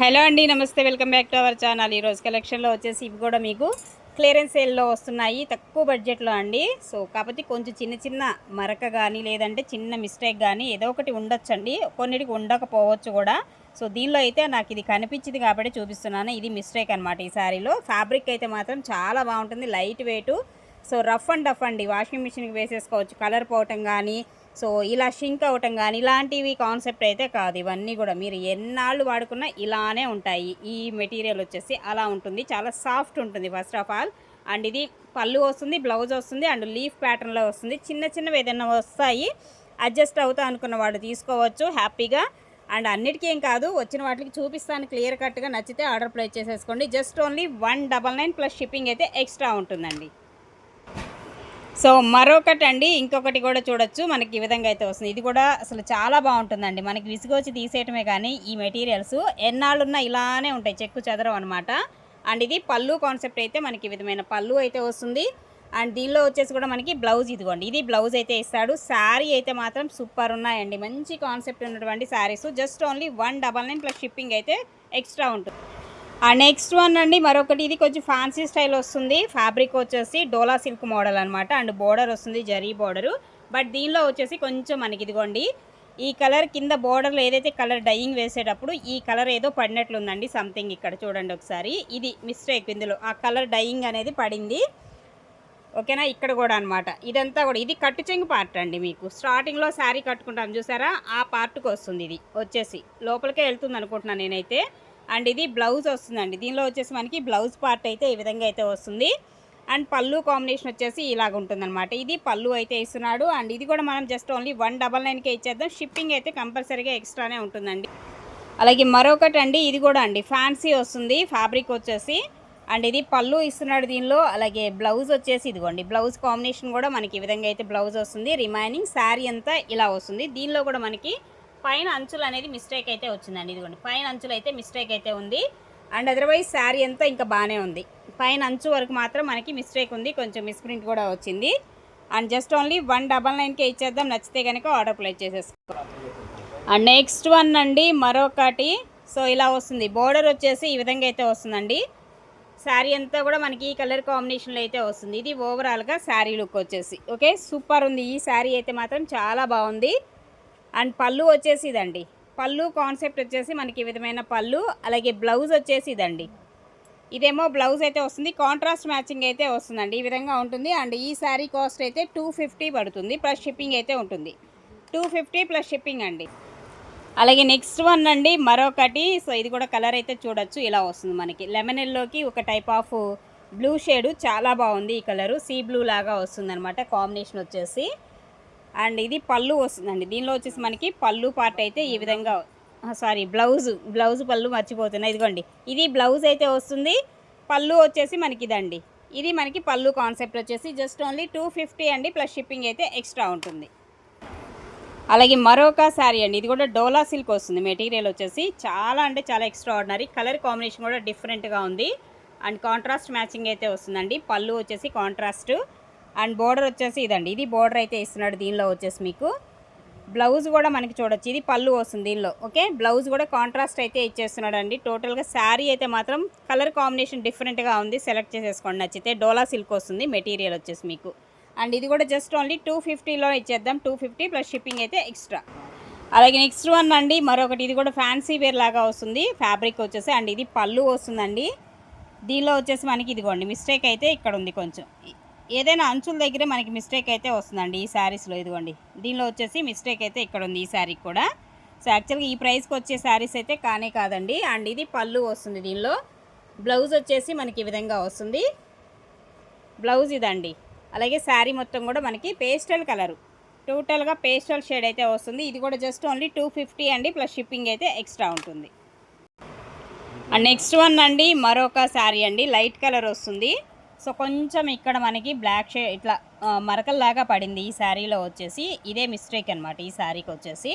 Hello అండి నమస్తే welcome back to our channel. ఈరోజు కలెక్షన్లో వచ్చేసి ఇవి కూడా మీకు క్లియరెన్స్ సేల్లో వస్తున్నాయి తక్కువ బడ్జెట్లో అండి. సో కాకపోతే కొంచెం చిన్న చిన్న మరక కానీ లేదంటే చిన్న మిస్టేక్ కానీ ఏదో ఒకటి ఉండొచ్చండి. కొన్నిటికి ఉండకపోవచ్చు కూడా. సో దీనిలో అయితే నాకు ఇది కనిపించింది కాబట్టి చూపిస్తున్నాను. ఇది మిస్టేక్ అనమాట ఈ శారీలో. ఫ్యాబ్రిక్ అయితే మాత్రం చాలా బాగుంటుంది light weight. So rough and tough అండి. వాషింగ్ మిషన్కి వేసేసుకోవచ్చు. కలర్ పోవటం కానీ సో ఇలా షింక్ అవటం కానీ ఇలాంటివి కాన్సెప్ట్ అయితే కాదు. ఇవన్నీ కూడా మీరు ఎన్నాళ్ళు వాడుకున్నా ఇలానే ఉంటాయి. ఈ మెటీరియల్ వచ్చేసి అలా ఉంటుంది. చాలా సాఫ్ట్ ఉంటుంది ఫస్ట్ ఆఫ్ ఆల్. అండ్ ఇది పళ్ళు వస్తుంది బ్లౌజ్ వస్తుంది అండ్ లీఫ్ ప్యాటర్న్లో వస్తుంది. చిన్న చిన్నవి ఏదైనా వస్తాయి అడ్జస్ట్ అవుతా అనుకున్న వాడు తీసుకోవచ్చు హ్యాపీగా. అండ్ అన్నిటికీ ఏం కాదు వచ్చిన వాటికి చూపిస్తాను క్లియర్ కట్గా నచ్చితే ఆర్డర్ ప్లేస్ చేసేసుకోండి. Just only one double nine plus shipping అయితే ఎక్స్ట్రా ఉంటుందండి. సో మరొకటి అండి ఇంకొకటి కూడా చూడొచ్చు. మనకి ఈ విధంగా అయితే వస్తుంది. ఇది కూడా అసలు చాలా బాగుంటుందండి. మనకి విసుగొచ్చి తీసేయటమే కానీ ఈ మెటీరియల్స్ ఎన్నాళ్ళున్నా ఇలానే ఉంటాయి. చెక్కు చెదరం అనమాట అండ్ ఇది పళ్ళు కాన్సెప్ట్ అయితే మనకి ఈ విధమైన పళ్ళు అయితే వస్తుంది. అండ్ దీనిలో వచ్చేసి కూడా మనకి బ్లౌజ్ ఇదిగోండి. ఇది బ్లౌజ్ అయితే ఇస్తాడు. శారీ అయితే మాత్రం సూపర్ ఉన్నాయండి. మంచి కాన్సెప్ట్ ఉన్నటువంటి saris. Just only one double nine plus shipping అయితే ఎక్స్ట్రా ఉంటుంది. నెక్స్ట్ వన్ అండి మరొకటి ఇది కొంచెం ఫ్యాన్సీ స్టైల్ వస్తుంది. ఫ్యాబ్రిక్ వచ్చేసి డోలా సిల్క్ మోడల్ అనమాట అండ్ బోర్డర్ వస్తుంది జరీ బోర్డరు బట్ దీనిలో వచ్చేసి కొంచెం మనకి ఇదిగోండి ఈ కలర్ కింద బోర్డర్లో ఏదైతే కలర్ డైయింగ్ వేసేటప్పుడు ఈ కలర్ ఏదో పడినట్లుందండి సంథింగ్ ఇక్కడ చూడండి ఒకసారి. ఇది మిస్టేక్ ఇందులో. ఆ కలర్ డైయింగ్ అనేది పడింది. ఓకేనా? ఇక్కడ కూడా అనమాట ఇదంతా కూడా ఇది కట్టు చెంగు పార్ట్ అండి మీకు. స్టార్టింగ్లో శారీ కట్టుకుంటాం చూసారా? ఆ పార్ట్కి వస్తుంది ఇది. వచ్చేసి లోపలికే వెళ్తుంది అనుకుంటున్నాను నేనైతే. అండ్ ఇది బ్లౌజ్ వస్తుందండి. దీనిలో వచ్చేసి మనకి బ్లౌజ్ పార్ట్ అయితే ఈ విధంగా అయితే వస్తుంది. అండ్ పళ్ళు కాంబినేషన్ వచ్చేసి ఇలాగ ఉంటుందన్నమాట. ఇది పళ్ళు అయితే ఇస్తున్నాడు అండ్ ఇది కూడా మనం జస్ట్ ఓన్లీ వన్ డబల్ నైన్కే ఇచ్చేద్దాం. షిప్పింగ్ అయితే కంపల్సరీగా ఎక్స్ట్రానే ఉంటుందండి. అలాగే మరొకటి అండి ఇది కూడా అండి. ఫ్యాన్సీ వస్తుంది. ఫ్యాబ్రిక్ వచ్చేసి. అండ్ ఇది పళ్ళు ఇస్తున్నాడు దీనిలో. అలాగే బ్లౌజ్ వచ్చేసి ఇదిగోండి. బ్లౌజ్ కాంబినేషన్ కూడా మనకి ఈ విధంగా అయితే బ్లౌజ్ వస్తుంది. రిమైనింగ్ శారీ అంతా ఇలా వస్తుంది. దీనిలో కూడా మనకి పైన అంచులు అనేది మిస్టేక్ అయితే వచ్చిందండి. ఇదిగోండి పైన అంచులు అయితే మిస్టేక్ అయితే ఉంది. అండ్ అదర్వైజ్ శారీ అంతా ఇంకా బాగానే ఉంది. పైన అంచు వరకు మాత్రం మనకి మిస్టేక్ ఉంది. కొంచెం మిస్ప్రింట్ కూడా వచ్చింది. And just only one double నైన్కే ఇచ్చేద్దాం. నచ్చితే కనుక ఆర్డర్ ప్లేస్ చేసేసుకో. అండ్ నెక్స్ట్ వన్ అండి మరొకటి. సో ఇలా వస్తుంది. బోర్డర్ వచ్చేసి ఈ విధంగా అయితే వస్తుందండి. శారీ అంతా కూడా మనకి ఈ కలర్ కాంబినేషన్లో అయితే వస్తుంది. ఇది ఓవరాల్గా శారీ లుక్ వచ్చేసి. ఓకే సూపర్ ఉంది. ఈ శారీ అయితే మాత్రం చాలా బాగుంది. అండ్ పళ్ళు వచ్చేసి ఇదండి పళ్ళు కాన్సెప్ట్ వచ్చేసి మనకి ఈ విధమైన పళ్ళు అలాగే బ్లౌజ్ వచ్చేసి ఇదండి ఇదేమో బ్లౌజ్ అయితే వస్తుంది కాంట్రాస్ట్ మ్యాచింగ్ అయితే వస్తుందండి. ఈ విధంగా ఉంటుంది. అండ్ ఈ శారీ కాస్ట్ అయితే టూ ఫిఫ్టీ పడుతుంది ప్లస్ షిప్పింగ్ అయితే ఉంటుంది. టూ ఫిఫ్టీ ప్లస్ షిప్పింగ్ అండి. అలాగే నెక్స్ట్ వన్ అండి మరొకటి. సో ఇది కూడా కలర్ అయితే చూడొచ్చు. ఇలా వస్తుంది మనకి. లెమన్ ఎల్లోకి ఒక టైప్ ఆఫ్ బ్లూ షేడ్. చాలా బాగుంది ఈ కలరు. సీ బ్లూ లాగా వస్తుంది అనమాట కాంబినేషన్ వచ్చేసి. అండ్ ఇది పళ్ళు వస్తుందండి. దీనిలో వచ్చేసి మనకి పళ్ళు పార్ట్ అయితే ఈ విధంగా సారీ బ్లౌజ్ బ్లౌజ్ పళ్ళు మర్చిపోతున్నాయి ఇదిగోండి ఇది బ్లౌజ్ అయితే వస్తుంది. పళ్ళు వచ్చేసి మనకి ఇదండి. ఇది మనకి పళ్ళు కాన్సెప్ట్ వచ్చేసి జస్ట్ ఓన్లీ టూ ఫిఫ్టీ అండి ప్లస్ షిప్పింగ్ అయితే ఎక్స్ట్రా ఉంటుంది. అలాగే మరొక శారీ అండి ఇది కూడా డోలా సిల్క్ వస్తుంది. మెటీరియల్ వచ్చేసి చాలా అంటే చాలా ఎక్స్ట్రా ఆర్డినరీ కలర్ కాంబినేషన్ కూడా డిఫరెంట్గా ఉంది. అండ్ కాంట్రాస్ట్ మ్యాచింగ్ అయితే వస్తుందండి. పళ్ళు వచ్చేసి కాంట్రాస్ట్. అండ్ బోర్డర్ వచ్చేసి ఇదండి. ఇది బోర్డర్ అయితే ఇస్తున్నాడు దీనిలో వచ్చేసి మీకు. బ్లౌజ్ కూడా మనకి చూడొచ్చు. ఇది పళ్ళు వస్తుంది దీనిలో. ఓకే? బ్లౌజ్ కూడా కాంట్రాస్ట్ అయితే ఇచ్చేస్తున్నాడు అండి టోటల్గా శారీ అయితే మాత్రం కలర్ కాంబినేషన్ డిఫరెంట్గా ఉంది. సెలెక్ట్ చేసేసుకోండి. నచ్చితే డోలా సిల్క్ వస్తుంది. మెటీరియల్ వచ్చేసి మీకు. అండ్ ఇది కూడా జస్ట్ ఓన్లీ టూ ఫిఫ్టీలో ఇచ్చేద్దాం. టూ ఫిఫ్టీ ప్లస్ షిప్పింగ్ అయితే ఎక్స్ట్రా. అలాగే నెక్స్ట్ వన్ అండి. మరొకటి ఇది కూడా ఫ్యాన్సీ వేర్ లాగా వస్తుంది. ఫ్యాబ్రిక్ వచ్చేసి అండ్ ఇది పళ్ళు వస్తుందండి. దీనిలో వచ్చేసి మనకి ఇదిగోండి. మిస్టేక్ అయితే ఇక్కడ ఉంది కొంచెం. ఏదైనా అంచుల దగ్గరే మనకి మిస్టేక్ అయితే వస్తుందండి ఈ శారీస్లో. ఇదిగోండి. దీనిలో వచ్చేసి మిస్టేక్ అయితే ఇక్కడ ఉంది ఈ శారీకి కూడా. సో యాక్చువల్గా ఈ ప్రైస్కి వచ్చే శారీస్ అయితే కానే కాదండి. అండ్ ఇది పళ్ళు వస్తుంది దీనిలో. బ్లౌజ్ వచ్చేసి మనకి ఈ విధంగా వస్తుంది. బ్లౌజ్ ఇదండి. అలాగే శారీ మొత్తం కూడా మనకి పేస్టల్ కలరు టోటల్గా పేస్టల్ షేడ్ అయితే వస్తుంది. ఇది కూడా జస్ట్ ఓన్లీ టూ ఫిఫ్టీ అండి. ప్లస్ షిప్పింగ్ అయితే ఎక్స్ట్రా ఉంటుంది. అండ్ నెక్స్ట్ వన్ అండి మరొక శారీ అండి. లైట్ కలర్ వస్తుంది. సో కొంచెం ఇక్కడ మనకి బ్లాక్ షే ఇట్లా మరకల్లాగా పడింది ఈ శారీలో వచ్చేసి. ఇదే మిస్టేక్ అనమాట ఈ శారీకి వచ్చేసి.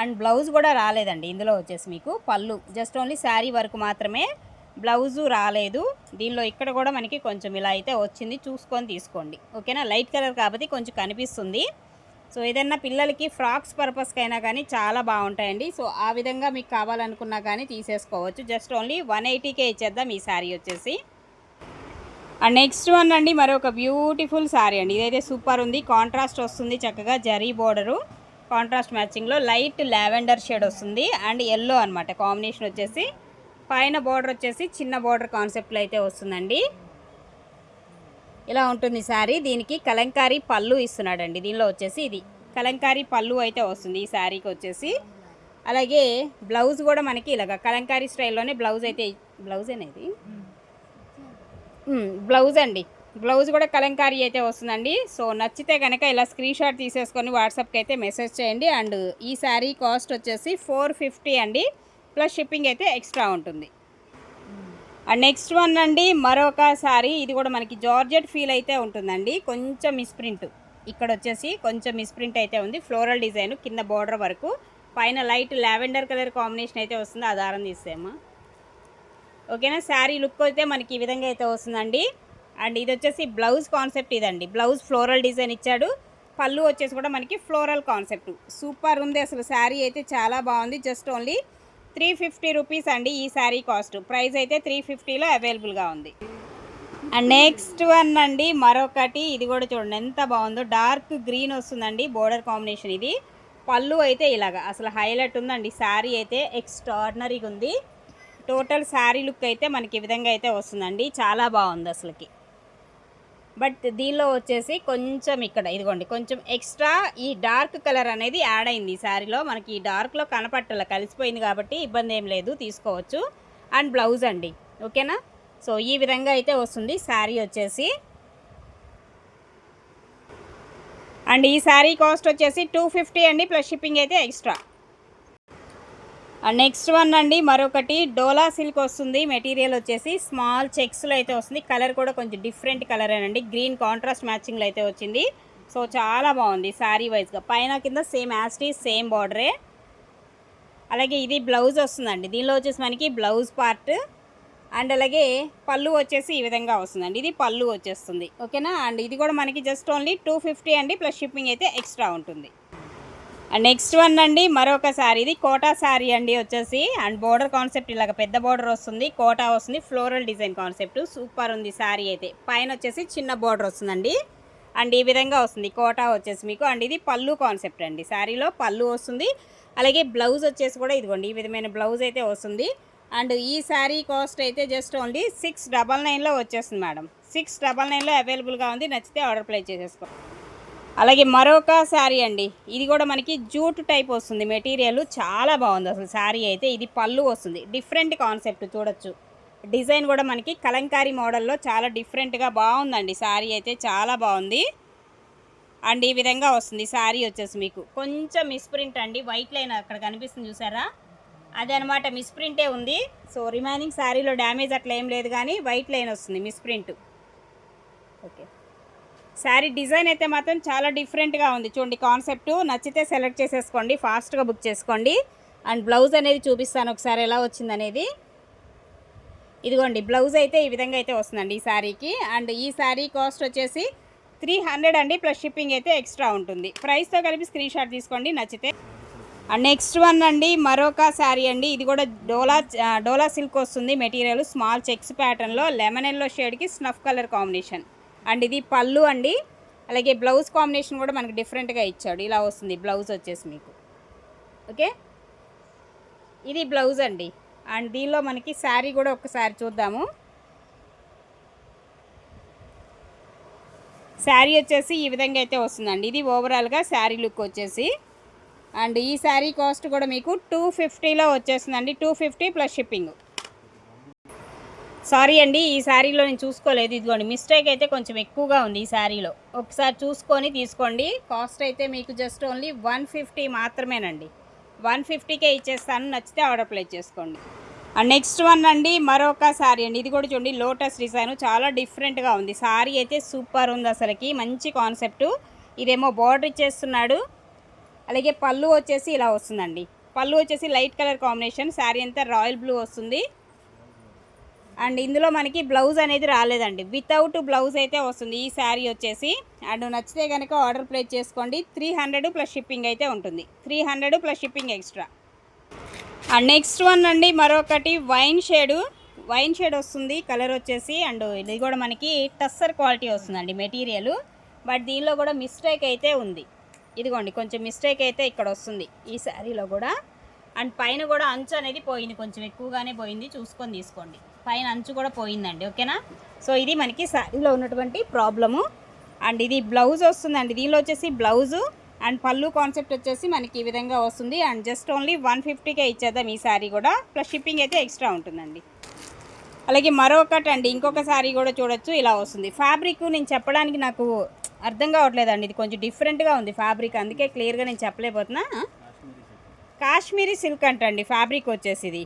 అండ్ బ్లౌజ్ కూడా రాలేదండి ఇందులో వచ్చేసి మీకు పళ్ళు. జస్ట్ ఓన్లీ శారీ వరకు మాత్రమే బ్లౌజు రాలేదు. దీనిలో ఇక్కడ కూడా మనకి కొంచెం ఇలా అయితే వచ్చింది. చూసుకొని తీసుకోండి. ఓకేనా? లైట్ కలర్ కాబట్టి కొంచెం కనిపిస్తుంది. సో ఏదన్నా పిల్లలకి ఫ్రాక్స్ పర్పస్కైనా కానీ చాలా బాగుంటాయండి. సో ఆ విధంగా మీకు కావాలనుకున్నా కానీ తీసేసుకోవచ్చు. జస్ట్ ఓన్లీ వన్ ఎయిటీకే ఇచ్చేద్దాం ఈ శారీ వచ్చేసి. అండ్ నెక్స్ట్ వన్ అండి మరొక బ్యూటిఫుల్ శారీ అండి. ఇదైతే సూపర్ ఉంది. కాంట్రాస్ట్ వస్తుంది చక్కగా జరీ బోర్డరు కాంట్రాస్ట్ మ్యాచింగ్లో లైట్ లావెండర్ షేడ్ వస్తుంది. అండ్ ఎల్లో అనమాట కాంబినేషన్ వచ్చేసి. పైన బోర్డర్ వచ్చేసి చిన్న బోర్డర్ కాన్సెప్ట్లో అయితే వస్తుందండి. ఇలా ఉంటుంది శారీ దీనికి కలంకారీ పళ్ళు ఇస్తున్నాడండి. దీనిలో వచ్చేసి ఇది. కలంకారీ పళ్ళు అయితే వస్తుంది ఈ శారీకి వచ్చేసి. అలాగే బ్లౌజ్ కూడా మనకి ఇలాగ కలంకారీ స్టైల్లోనే బ్లౌజ్ అయితే బ్లౌజ్ అనేది బ్లౌజ్ అండి. బ్లౌజ్ కూడా కలంకారీ అయితే వస్తుందండి. సో నచ్చితే కనుక ఇలా స్క్రీన్ షాట్ తీసేసుకొని వాట్సాప్కి అయితే మెసేజ్ చేయండి. అండ్ ఈ శారీ కాస్ట్ వచ్చేసి ఫోర్ ఫిఫ్టీ అండి. ప్లస్ షిప్పింగ్ అయితే ఎక్స్ట్రా ఉంటుంది. అండ్ నెక్స్ట్ వన్ అండి మరొక శారీ ఇది కూడా మనకి జార్జెట్ ఫీల్ అయితే ఉంటుందండి. కొంచెం మిస్ప్రింట్ ఇక్కడ వచ్చేసి కొంచెం మిస్ప్రింట్ అయితే ఉంది. ఫ్లోరల్ డిజైన్ కింద బార్డర్ వరకు. పైన లైట్ లావెండర్ కలర్ కాంబినేషన్ అయితే వస్తుంది. ఆ దారం తీసేమా ఓకేనా? శారీ లుక్ అయితే మనకి ఈ విధంగా అయితే వస్తుందండి. అండ్ ఇది వచ్చేసి బ్లౌజ్ కాన్సెప్ట్ ఇదండి. బ్లౌజ్ ఫ్లోరల్ డిజైన్ ఇచ్చాడు. పళ్ళు వచ్చేసి కూడా మనకి ఫ్లోరల్ కాన్సెప్ట్. సూపర్ ఉంది అసలు శారీ అయితే చాలా బాగుంది. Just only three fifty rupees అండి ఈ శారీ కాస్ట్. ప్రైస్ అయితే త్రీ ఫిఫ్టీలో అవైలబుల్గా ఉంది. అండ్ నెక్స్ట్ వన్ అండి మరొకటి. ఇది కూడా చూడండి ఎంత బాగుందో. డార్క్ గ్రీన్ వస్తుందండి బోర్డర్ కాంబినేషన్ ఇది. పళ్ళు అయితే ఇలాగా అసలు హైలైట్ ఉందండి. శారీ అయితే ఎక్స్ట్రాడినరీగా ఉంది. టోటల్ శారీ లుక్ అయితే మనకి ఈ విధంగా అయితే వస్తుందండి. చాలా బాగుంది అసలుకి. బట్ దీనిలో వచ్చేసి కొంచెం ఇక్కడ ఇదిగోండి కొంచెం ఎక్స్ట్రా ఈ డార్క్ కలర్ అనేది యాడ్ అయింది ఈ శారీలో. మనకి ఈ డార్క్లో కనపట్టల కలిసిపోయింది కాబట్టి ఇబ్బంది ఏం లేదు తీసుకోవచ్చు. అండ్ బ్లౌజ్ అండి ఓకేనా? సో ఈ విధంగా అయితే వస్తుంది శారీ వచ్చేసి. అండ్ ఈ శారీ కాస్ట్ వచ్చేసి టూ ఫిఫ్టీ అండి ప్లస్ షిప్పింగ్ అయితే ఎక్స్ట్రా. నెక్స్ట్ వన్ అండి మరొకటి డోలా సిల్క్ వస్తుంది. మెటీరియల్ వచ్చేసి స్మాల్ చెక్స్లో అయితే వస్తుంది. కలర్ కూడా కొంచెం డిఫరెంట్ కలర్ అండి గ్రీన్ కాంట్రాస్ట్ మ్యాచింగ్లో అయితే వచ్చింది. సో చాలా బాగుంది శారీ వైజ్గా పైన కింద సేమ్ యాస్టీ సేమ్ బార్డరే అలాగే ఇది బ్లౌజ్ వస్తుందండి. దీనిలో వచ్చేసి మనకి బ్లౌజ్ పార్ట్ అండ్ అలాగే పళ్ళు వచ్చేసి ఈ విధంగా వస్తుందండి. ఇది పళ్ళు వచ్చేస్తుంది. ఓకేనా అండ్ ఇది కూడా మనకి జస్ట్ ఓన్లీ టూ ఫిఫ్టీ అండి. ప్లస్ షిప్పింగ్ అయితే ఎక్స్ట్రా ఉంటుంది. నెక్స్ట్ వన్ అండి మరొక సారీ. ఇది కోటా శారీ అండి వచ్చేసి. అండ్ బోర్డర్ కాన్సెప్ట్ ఇలాగ పెద్ద బోర్డర్ వస్తుంది కోటా వస్తుంది ఫ్లోరల్ డిజైన్ కాన్సెప్ట్ సూపర్ ఉంది శారీ అయితే. పైన వచ్చేసి చిన్న బోర్డర్ వస్తుందండి. అండ్ ఈ విధంగా వస్తుంది కోటా వచ్చేసి మీకు. అండ్ ఇది పళ్ళు కాన్సెప్ట్ అండి. శారీలో పళ్ళు వస్తుంది. అలాగే బ్లౌజ్ వచ్చేసి కూడా ఇదిగోండి ఈ విధమైన బ్లౌజ్ అయితే వస్తుంది. అండ్ ఈ శారీ కాస్ట్ అయితే జస్ట్ ఓన్లీ సిక్స్ డబల్ నైన్లో వచ్చేస్తుంది మేడం. సిక్స్ డబల్ నైన్లో అవైలబుల్గా ఉంది. నచ్చితే ఆర్డర్ ప్లేస్ చేసేసుకోండి అలాగే మరొక శారీ అండి. ఇది కూడా మనకి జూట్ టైప్ వస్తుంది. మెటీరియల్ చాలా బాగుంది అసలు శారీ అయితే. ఇది పళ్ళు వస్తుంది. డిఫరెంట్ కాన్సెప్ట్ చూడొచ్చు. డిజైన్ కూడా మనకి కలంకారీ మోడల్లో చాలా డిఫరెంట్గా బాగుందండి. శారీ అయితే చాలా బాగుంది. అండ్ ఈ విధంగా వస్తుంది. శారీ వచ్చేసి మీకు. కొంచెం మిస్ప్రింట్ అండి. వైట్ లైన్ అక్కడ కనిపిస్తుంది చూసారా? అదే అనమాట మిస్ప్రింటే ఉంది. సో రిమైనింగ్ శారీలో డ్యామేజ్ అట్లా ఏం లేదు కానీ వైట్ లైన్ వస్తుంది మిస్ప్రింట్ ఓకే. శారీ డిజైన్ అయితే మాత్రం చాలా డిఫరెంట్గా ఉంది. చూడండి కాన్సెప్ట్ నచ్చితే సెలెక్ట్ చేసేసుకోండి ఫాస్ట్గా బుక్ చేసుకోండి. అండ్ బ్లౌజ్ అనేది చూపిస్తాను ఒకసారి ఎలా వచ్చింది అనేది. ఇదిగోండి బ్లౌజ్ అయితే ఈ విధంగా అయితే వస్తుందండి ఈ శారీకి. అండ్ ఈ శారీ కాస్ట్ వచ్చేసి త్రీ హండ్రెడ్ అండి ప్లస్ షిప్పింగ్ అయితే ఎక్స్ట్రా ఉంటుంది. ప్రైస్తో కలిపి స్క్రీన్ షాట్ తీసుకోండి నచ్చితే. అండ్ నెక్స్ట్ వన్ అండి మరొక శారీ అండి. ఇది కూడా డోలా డోలా సిల్క్ వస్తుంది. మెటీరియల్ స్మాల్ చెక్స్ ప్యాటర్న్లో లెమన్ ఎల్లో షేడ్కి స్నఫ్ కలర్ కాంబినేషన్ అండ్ ఇది పళ్ళు అండి. అలాగే బ్లౌజ్ కాంబినేషన్ కూడా మనకి డిఫరెంట్గా ఇచ్చాడు. ఇలా వస్తుంది. బ్లౌజ్ వచ్చేసి మీకు. ఓకే? ఇది బ్లౌజ్ అండి. అండ్ దీనిలో మనకి శారీ కూడా ఒకసారి చూద్దాము. శారీ వచ్చేసి ఈ విధంగా అయితే వస్తుందండి. ఇది ఓవరాల్గా శారీ లుక్ వచ్చేసి. అండ్ ఈ శారీ కాస్ట్ కూడా మీకు టూ ఫిఫ్టీలో వచ్చేస్తుందండి. Two fifty plus shipping. Sorry అండి ఈ శారీలో నేను చూసుకోలేదు. ఇదిగోండి మిస్టేక్ అయితే కొంచెం ఎక్కువగా ఉంది ఈ శారీలో. ఒకసారి చూసుకొని తీసుకోండి. కాస్ట్ అయితే మీకు జస్ట్ ఓన్లీ వన్ ఫిఫ్టీ మాత్రమేనండి. వన్ ఫిఫ్టీకే ఇచ్చేస్తాను నచ్చితే ఆర్డర్ ప్లేస్ చేసుకోండి. అండ్ నెక్స్ట్ వన్ అండి మరొక శారీ అండి. ఇది కూడా చూడండి లోటస్ డిజైన్. చాలా డిఫరెంట్గా ఉంది. శారీ అయితే సూపర్ ఉంది అసలుకి. మంచి కాన్సెప్ట్. ఇదేమో బార్డర్ ఇచ్చేస్తున్నాడు. అలాగే పళ్ళు వచ్చేసి ఇలా వస్తుందండి. పళ్ళు వచ్చేసి లైట్ కలర్ కాంబినేషన్. శారీ అంతా రాయల్ బ్లూ వస్తుంది. అండ్ ఇందులో మనకి బ్లౌజ్ అనేది రాలేదండి. వితౌట్ బ్లౌజ్ అయితే వస్తుంది. ఈ శారీ వచ్చేసి అండ్ నచ్చితే కనుక ఆర్డర్ ప్లేస్ చేసుకోండి. త్రీ హండ్రెడ్ ప్లస్ షిప్పింగ్ అయితే ఉంటుంది. Three hundred plus shipping extra. And next one అండి మరొకటి వైన్ షేడు. వైన్ షేడ్ వస్తుంది. కలర్ వచ్చేసి అండ్ ఇది కూడా మనకి టస్సర్ క్వాలిటీ వస్తుందండి మెటీరియల్. బట్ దీనిలో కూడా మిస్టేక్ అయితే ఉంది. ఇదిగోండి కొంచెం మిస్టేక్ అయితే ఇక్కడ వస్తుంది ఈ శారీలో కూడా. అండ్ పైన కూడా అంచు అనేది పోయింది. కొంచెం ఎక్కువగానే పోయింది. చూసుకొని తీసుకోండి. పైన అంచు కూడా పోయిందండి ఓకేనా? సో ఇది మనకి శారీలో ఉన్నటువంటి ప్రాబ్లము. అండ్ ఇది బ్లౌజ్ వస్తుందండి దీనిలో వచ్చేసి బ్లౌజు అండ్ పళ్ళు కాన్సెప్ట్ వచ్చేసి మనకి ఈ విధంగా వస్తుంది. అండ్ జస్ట్ ఓన్లీ వన్ ఫిఫ్టీకే ఇచ్చేద్దాం ఈ శారీ కూడా ప్లస్ షిప్పింగ్ అయితే ఎక్స్ట్రా ఉంటుందండి. అలాగే మరొకటి అండి ఇంకొక శారీ కూడా చూడొచ్చు ఇలా వస్తుంది. ఫ్యాబ్రిక్ నేను చెప్పడానికి నాకు అర్థం కావట్లేదండి ఇది కొంచెం డిఫరెంట్గా ఉంది ఫ్యాబ్రిక్ అందుకే క్లియర్గా నేను చెప్పలేకపోతున్నా. కాశ్మీరీ సిల్క్ అంట అండి ఫ్యాబ్రిక్ వచ్చేసి ఇది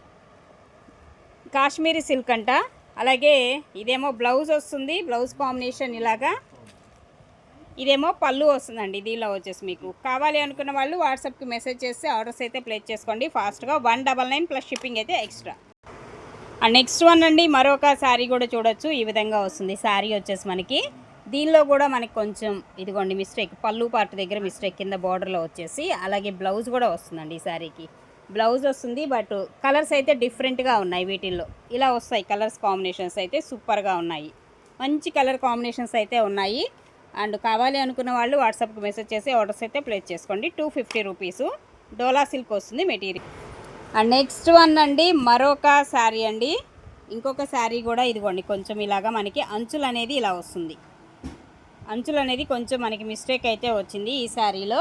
కాశ్మీరీ సిల్క్ అంట. అలాగే ఇదేమో బ్లౌజ్ వస్తుంది బ్లౌజ్ కాంబినేషన్ ఇలాగా. ఇదేమో పళ్ళు వస్తుందండి దీనిలో వచ్చేసి మీకు. కావాలి అనుకున్న వాళ్ళు వాట్సాప్కి మెసేజ్ చేస్తే ఆర్డర్స్ అయితే ప్లేస్ చేసుకోండి ఫాస్ట్గా. One double nine plus shipping అయితే ఎక్స్ట్రా. అండ్ నెక్స్ట్ వన్ అండి మరొక శారీ కూడా చూడొచ్చు. ఈ విధంగా వస్తుంది. శారీ వచ్చేసి మనకి. దీనిలో కూడా మనకి కొంచెం ఇదిగోండి మిస్టేక్. పళ్ళు పార్ట్ దగ్గర మిస్టేక్ కింద బార్డర్లో వచ్చేసి. అలాగే బ్లౌజ్ కూడా వస్తుందండి ఈ శారీకి. బ్లౌజ్ వస్తుంది బట్ కలర్స్ అయితే డిఫరెంట్గా ఉన్నాయి వీటిల్లో. ఇలా వస్తాయి కలర్స్ కాంబినేషన్స్ అయితే సూపర్గా ఉన్నాయి. మంచి కలర్ కాంబినేషన్స్ అయితే ఉన్నాయి. అండ్ కావాలి అనుకున్న వాళ్ళు వాట్సాప్కి మెసేజ్ చేసి ఆర్డర్స్ అయితే ప్లేస్ చేసుకోండి. Two fifty rupees Dola silk వస్తుంది మెటీరియల్. అండ్ నెక్స్ట్ వన్ అండి మరొక శారీ అండి. ఇంకొక శారీ కూడా ఇదిగోండి కొంచెం ఇలాగా మనకి అంచులు అనేది ఇలా వస్తుంది. అంచులు అనేది కొంచెం మనకి మిస్టేక్ అయితే వచ్చింది ఈ శారీలో.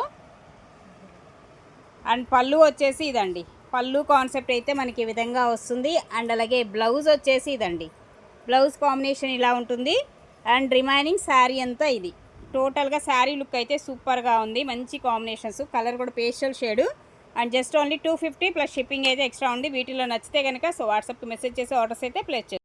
అండ్ పళ్ళు వచ్చేసి ఇదండి. పళ్ళు కాన్సెప్ట్ అయితే మనకి ఈ విధంగా వస్తుంది. అండ్ అలాగే బ్లౌజ్ వచ్చేసి ఇదండి. బ్లౌజ్ కాంబినేషన్ ఇలా ఉంటుంది. అండ్ రిమైనింగ్ శారీ అంతా ఇది. టోటల్గా శారీ లుక్ అయితే సూపర్గా ఉంది. మంచి కాంబినేషన్స్. కలర్ కూడా pastel shade. And just only two fifty plus shipping అయితే ఎక్స్ట్రా ఉంది. వీటిలో నచ్చితే కనుక సో వాట్సాప్కి మెసేజ్ చేసి ఆర్డర్స్ అయితే ప్లేస్ చేస్తాను